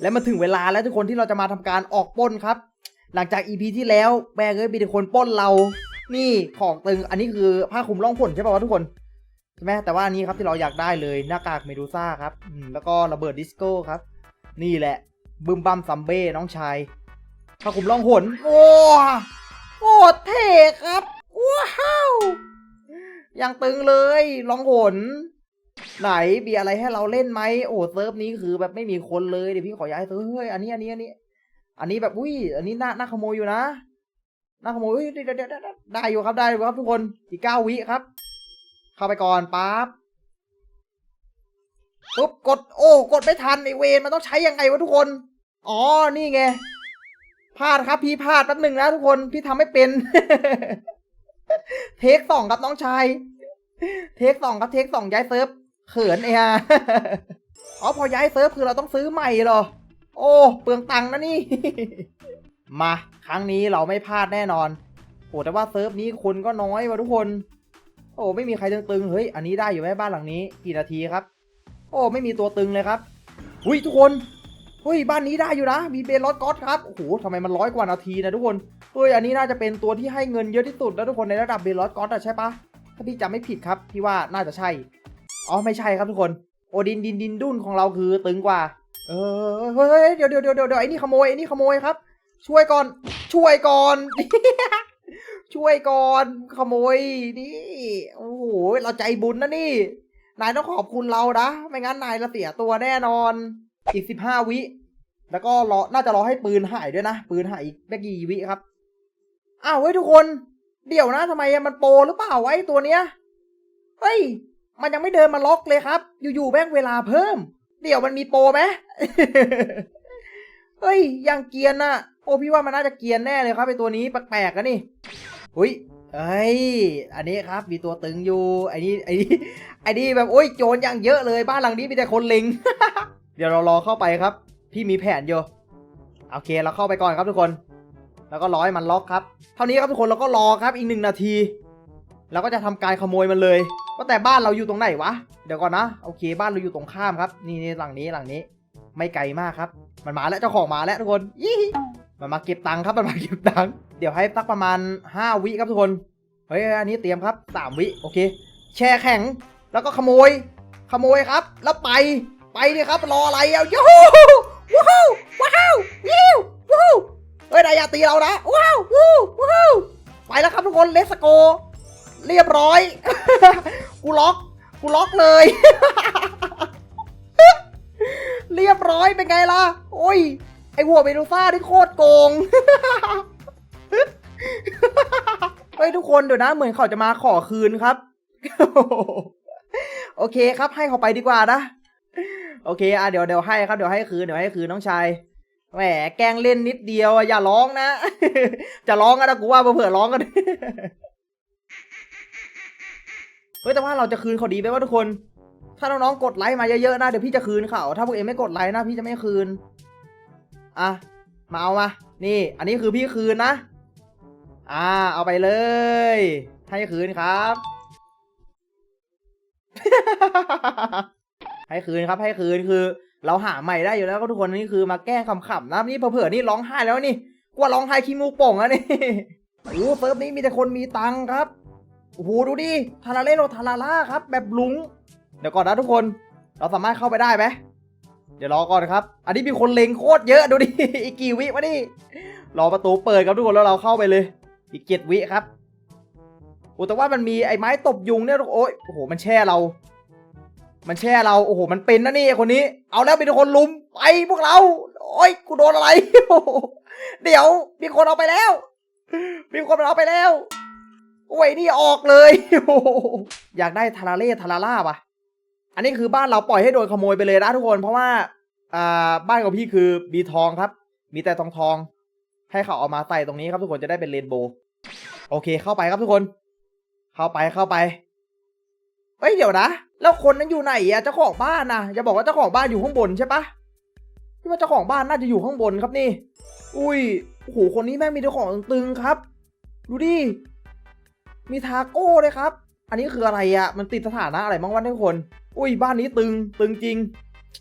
และมาถึงเวลาแล้วทุกคนที่เราจะมาทำการออกป้นครับ หลังจาก EP ที่แล้วแบงเอ้ยมีแต่คนป้นเรา นี่ของตึงอันนี้คือผ้าคลุมร่องผลใช่ป่าวทุกคนใช่ไหมแต่ว่าอันนี้ครับที่เราอยากได้เลยหน้ากากเมดูซ่าครับแล้วก็ระเบิดดิสโก้ครับ นี่แหละบึมบัมซัมเบ้น้องชายผ้าคลุมร่องหนโอ้โอ้เท่ครับว้าวยังตึงเลยล่องหน ไหนมีอะไรให้เราเล่นไหมโอ้เซิร์ฟนี้คือแบบไม่มีคนเลยเดี๋ยวพี่ขอย้ายเซิร์ฟเฮ้ยอันนี้อันนี้อันนี้ อันนี้แบบอุ้ยอันนี้น่าน่าขโมยอยู่นะน่าขโมยอุ้ยเดี๋ยวเดี๋ยวได้อยู่ครับได้อยู่ครับทุกคนอีกเก้าวิครับ เข้าไปก่อนปั๊บปุ๊บกดโอ้กดไม่ทันไอเวนมันต้องใช้ยังไงวะทุกคน อ๋อนี่ไงพลาดครับพี่พลาดแป๊บหนึ่งนะทุกคนพี่ทำไม่เป็น เทคสองครับน้องชาย เทคสองครับเทคสองย้ายเซิร์ฟ เขินไอ้ฮะอ๋อพอย้ายเซิร์ฟคือเราต้องซื้อใหม่เหรอ โอ้เปลืองตังค์นะนี่ มาครั้งนี้เราไม่พลาดแน่นอนโอ้แต่ว่าเซิร์ฟนี้คนก็น้อยว่ะทุกคน โอ้ไม่มีใครตึงๆเฮ้ยอันนี้ได้อยู่ไหมบ้านหลังนี้ กี่นาทีครับ โอ้ไม่มีตัวตึงเลยครับหุยทุกคนเฮ้ยบ้านนี้ได้อยู่นะ มีเบลลอสก๊อตครับโอ้โหทำไมมันร้อยกว่านาทีนะทุกคนเฮ้ยอันนี้น่าจะเป็นตัวที่ให้เงินเยอะที่สุดแล้วทุกคนในระดับเบลลอสก๊อตอะใช่ปะถ้าพี่จำไม่ผิดครับพี่ว่าน่าจะใช่ อ๋อไม่ใช่ครับทุกคน โอดินดินดินดุนของเราคือตึงกว่า เออเฮ้ยเดี๋ยวเดี๋ยวเดี๋ยวเดี๋ยวไอ้นี่ขโมยไอ้นี่ขโมยครับ ช่วยก่อน ช่วยก่อน ช่วยก่อน ขโมยนี่โอ้โหเราใจบุญนะนี่ นายต้องขอบคุณเรานะไม่งั้นนายจะเสียตัวแน่นอนอีกสิบห้าวิ แล้วก็รอน่าจะรอให้ปืนหายด้วยนะ ปืนหายอีกไม่กี่วิครับอ้าวเฮ้ยทุกคน เดี๋ยวนะทำไมมันโปรหรือเปล่าวะไอ้ตัวเนี้ยเฮ้ย มันยังไม่เดินมาล็อกเลยครับ อยู่ๆแบ่งเวลาเพิ่ม เดี๋ยวมันมีโปรไหมเฮ้ยยังเกียนน่ะ โอ้พี่ว่ามันน่าจะเกียนแน่เลยครับไอตัวนี้แปลกๆกันนี่หุยเอ้ย อันนี้ครับมีตัวตึงอยู่ ไอ้นี่ไอ้นี่ไอ้นี่แบบโอ้ยโจรอย่างเยอะเลยบ้านหลังนี้มีแต่คนเล็ง เดี๋ยวเรารอเข้าไปครับ พี่มีแผนอยู่โอเคเราเข้าไปก่อนครับทุกคน แล้วก็รอให้มันล็อกครับ เท่านี้ครับทุกคนเราก็รอครับอีกหนึ่งนาที เราก็จะทำการขโมยมันเลย ว่าแต่บ้านเราอยู่ตรงไหนวะ เดี๋ยวก่อนนะ โอเค บ้านเราอยู่ตรงข้ามครับ นี่นี่หลังนี้หลังนี้ ไม่ไกลมากครับ มันมาแล้วเจ้าของมาแล้วทุกคนยี่มันมาเก็บตังค์ครับ มันมาเก็บตังค์ เดี๋ยวให้สักประมาณ 5 วิครับทุกคน เฮ้ย อันนี้เตรียมครับ 3 วิ โอเค แช่แข็ง แล้วก็ขโมย ขโมยครับ แล้วไป ไปดิครับ รออะไรอะยูฮูว้าวว้าววิววู้เฮ้ยนายอย่าตีเรานะ ว้าววู้วู้ไปแล้วครับทุกคน เลสโก เรียบร้อย กูล็อก กูล็อกเลย เรียบร้อยเป็นไงล่ะ โอ้ย ไอหัวเมดูซ่าที่โคตรโกงเฮ้ยทุกคนเดี๋ยวนะ เหมือนเขาจะมาขอคืนครับ โอเคครับให้เขาไปดีกว่านะ โอเคอะเดี๋ยวเดี๋ยวให้ครับเดี๋ยวให้คืนเดี๋ยวให้คืนน้องชายแหมแกงเล่นนิดเดียวอะอย่าร้องนะ จะร้องก็นะกูว่าเผื่อร้องกัน เฮ้ยแต่ว่าเราจะคืนเขาดีไหมวะทุกคน ถ้าน้องๆกดไลค์มาเยอะๆนะเดี๋ยวพี่จะคืนเขาถ้าพวกเองไม่กดไลค์นะพี่จะไม่คืนอะมาเอามานี่ อันนี้คือพี่คืนนะ อ่า เอาไปเลย ให้คืนครับ ให้คืนครับ ให้คืนคือ เราหาใหม่ได้อยู่แล้วก็ทุกคนนี่คือมาแก้ขำๆนะนี่เผื่อๆนี่ร้องไห้แล้วนี่กว่าร้องไห้ขี้มูกโป่งอะนี่โอ้เซิร์ฟนี้มีแต่คนมีตังค์ครับ โอ้โหดูดิทาราเลโรทาราล่าครับ แบบลุง เดี๋ยวก่อนนะทุกคน เราสามารถเข้าไปได้ไหมเดี๋ยวรอก่อนครับ อันนี้มีคนเลงโคตรเยอะดูดิ อีกกี่วิวะนี่ รอประตูเปิดครับทุกคนแล้วเราเข้าไปเลย อีกเจ็ดวิครับโอ้แต่ว่ามันมีไอ้ไม้ตบยุงเนี่ย โอ้ยโอ้โห มันแช่เรา มันแช่เรา โอ้โห มันเป็นนะนี่คนนี้ เอาแล้วมีแต่คนลุม ไปพวกเรา โอ้ยกูโดนอะไร เดี๋ยว มีคนเอาไปแล้ว มีคนเอาไปแล้ว โอ้ยนี่ออกเลย อยากได้ทาราเล่ทาราล่าปะอันนี้คือบ้านเราปล่อยให้โดนขโมยไปเลยนะทุกคน เพราะว่าอ่าบ้านของพี่คือมีทองครับ มีแต่ทองทอง ให้เขาเอามาใส่ตรงนี้ครับทุกคนจะได้เป็นเรนโบว์โอเคเข้าไปครับทุกคน เข้าไปเข้าไปเฮ้ยเดี๋ยวนะ แล้วคนนั้นอยู่ไหนอะเจ้าของบ้านนะอย่าบอกว่าเจ้าของบ้านอยู่ข้างบนใช่ปะที่ว่าเจ้าของบ้านน่าจะอยู่ข้างบนครับนี่ อุ้ยโอ้โหคนนี้แม่งมีแต่ของตึงครับ ดูดิ มีทาโก้เลยครับ อันนี้คืออะไรอะมันติดสถานะอะไรบ้างวะทุกคน อุ้ยบ้านนี้ตึงตึงจริง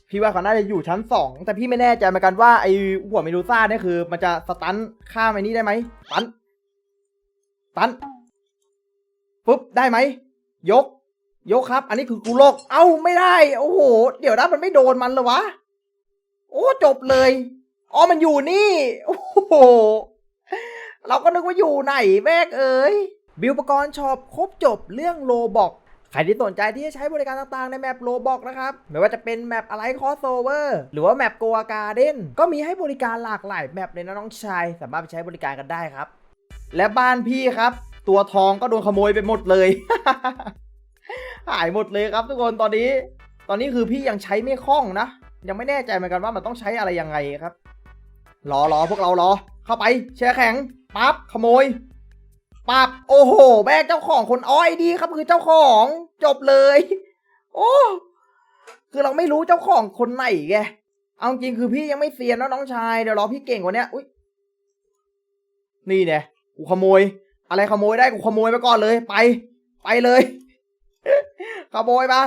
พี่ว่าเขาน่าจะอยู่ชั้นสองแต่พี่ไม่แน่ใจเหมือนกันว่าไอหัวเมดูซ่าเนี่ยคือ มันจะสตันข้ามไอ้นี่ได้ไหมสตันสตันปุ๊บได้ไหมยก ยกครับ อันนี้คือกูโลก เอ้าไม่ได้ โอ้โห เดี๋ยวนะมันไม่โดนมันเหรอวะ โอ้จบเลยอ๋อมันอยู่นี่ โอ้โห เราก็นึกว่าอยู่ไหนแม่กเอ้ย บิวปกรณ์ช็อปครบจบเรื่องโลบอกใครที่สนใจที่จะใช้บริการต่างๆ ในแมปโลบอกนะครับ ไม่ว่าจะเป็นแมปอะไรคอสโอเวอร์หรือว่าแมปโกอาการ์เด้นก็มีให้บริการหลากหลายแมปเลยนะน้องชาย สามารถไปใช้บริการกันได้ครับ และบ้านพี่ครับ ตัวทองก็โดนขโมยไปหมดเลย หายหมดเลยครับทุกคนตอนนี้ ตอนนี้คือพี่ยังใช้ไม่คล่องนะ ยังไม่แน่ใจเหมือนกันว่ามันต้องใช้อะไรยังไงครับรอรอพวกเรารอเข้าไปแช่แข็งปั๊บขโมย ปับโอ้โห แบกเจ้าของคนอ้อยดีครับคือเจ้าของจบเลย โอ้คือเราไม่รู้เจ้าของคนไหนแกเอาจริงคือพี่ยังไม่เซียนนะน้องชายเดี๋ยวรอพี่เก่งกว่านี้อุ้ยนี่เนี่ยกูขโมย อะไรขโมยได้กูขโมยไปก่อนเลยไป ไปเลย ขโมยมา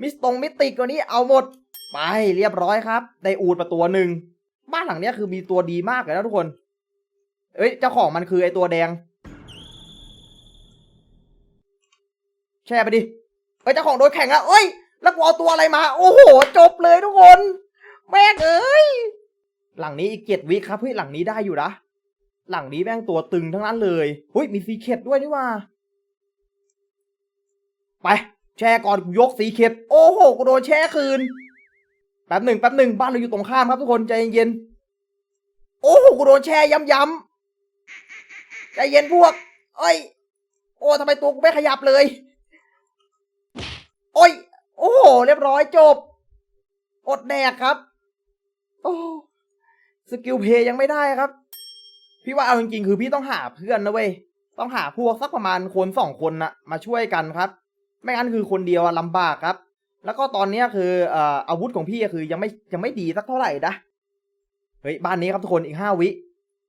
มิสตรงมิติกกว่านี้เอาหมด ไปเรียบร้อยครับได้อูดมาตัวหนึ่งบ้านหลังเนี้ยคือมีตัวดีมากเลยนะทุกคน เอ้ยเจ้าของมันคือไอตัวแดง แช่ไปดิเอ้ยเจ้าของโดนแข่งอะเอ้ย แล้วกูเอาตัวอะไรมา โอ้โห จบเลยทุกคน แม่งเอ้ย หลังนี้อีกเจ็ดวิครับเฮ้ยหลังนี้ได้อยู่นะ หลังนี้แม่งตัวตึงทั้งนั้นเลยเฮ้ยมีซีเคดด้วยนี่ว่า ไป แช่ก่อนกูยกสีเข็ดโอ้โห กูโดนแช่คืน แป๊บหนึ่งแป๊บหนึ่งบ้านเราอยู่ตรงข้ามครับทุกคนใจเย็นๆโอ้โห กูโดนแช่ย้ำๆใจเย็นพวก เอ้ย โอ้ทำไมตัวกูไม่ขยับเลย โอ้ย โอ้โห เรียบร้อยจบ อดแดกครับ โอ้สกิลเพย์ยังไม่ได้ครับ พี่ว่าเอาจริงๆ คือพี่ต้องหาเพื่อนนะเว้ย ต้องหาพวกสักประมาณคนสองคนนะมาช่วยกันครับ ไม่งั้นคือคนเดียวอะลำบากครับ แล้วก็ตอนนี้คืออาวุธของพี่คือยังไม่ยังไม่ดีสักเท่าไหร่นะ เฮ้ยบ้านนี้ครับทุกคนอีกห้าวิ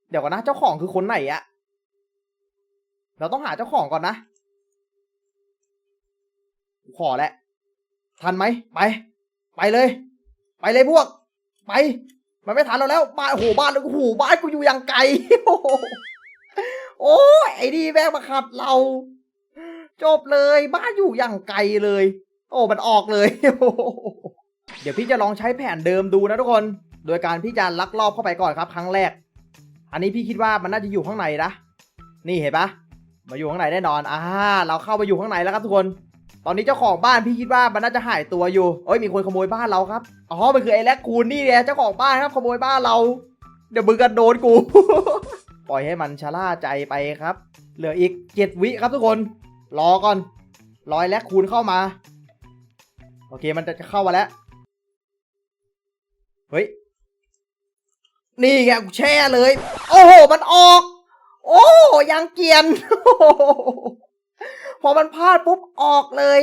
เดี๋ยวก่อนนะเจ้าของคือคนไหนอะเราต้องหาเจ้าของก่อนนะ ขอแหละทันไหมไป ไปเลย ไปเลยพวก ไป มันไม่ทันเราแล้วบ้านโอ้โหบ้านโอ้โหบ้านกูอยู่อย่างไกลโอ้ยไอ้ดีแม่งมาขับเรา จบเลยบ้านอยู่อย่างไกลเลย โอ้มันออกเลยเดี๋ยวพี่จะลองใช้แผนเดิมดูนะทุกคน โดยการพี่จะลักลอบเข้าไปก่อนครับ ครั้งแรก อันนี้พี่คิดว่ามันน่าจะอยู่ข้างในนะนี่เห็นปะมาอยู่ข้างในแน่นอนอ่าเราเข้าไปอยู่ข้างในแล้วครับทุกคน ตอนนี้เจ้าของบ้านพี่คิดว่ามันน่าจะหายตัวอยู่เอ้ยมีคนขโมยบ้านเราครับ อ๋อ มันคือไอ้แลกคูนนี่เนี่ยเจ้าของบ้านครับขโมยบ้านเรา เดี๋ยวมึงกันโดนกู ปล่อยให้มันชะล่าใจไปครับ เหลืออีกเจ็ดวิครับทุกคน รอก่อน รอยแลกคูนเข้ามา โอเคมันจะเข้ามาแล้ว เฮ้ย นี่ไงกูแช่เลย โอ้โห มันออก โอ้ยังเกียน พอมันพลาดปุ๊บออกเลย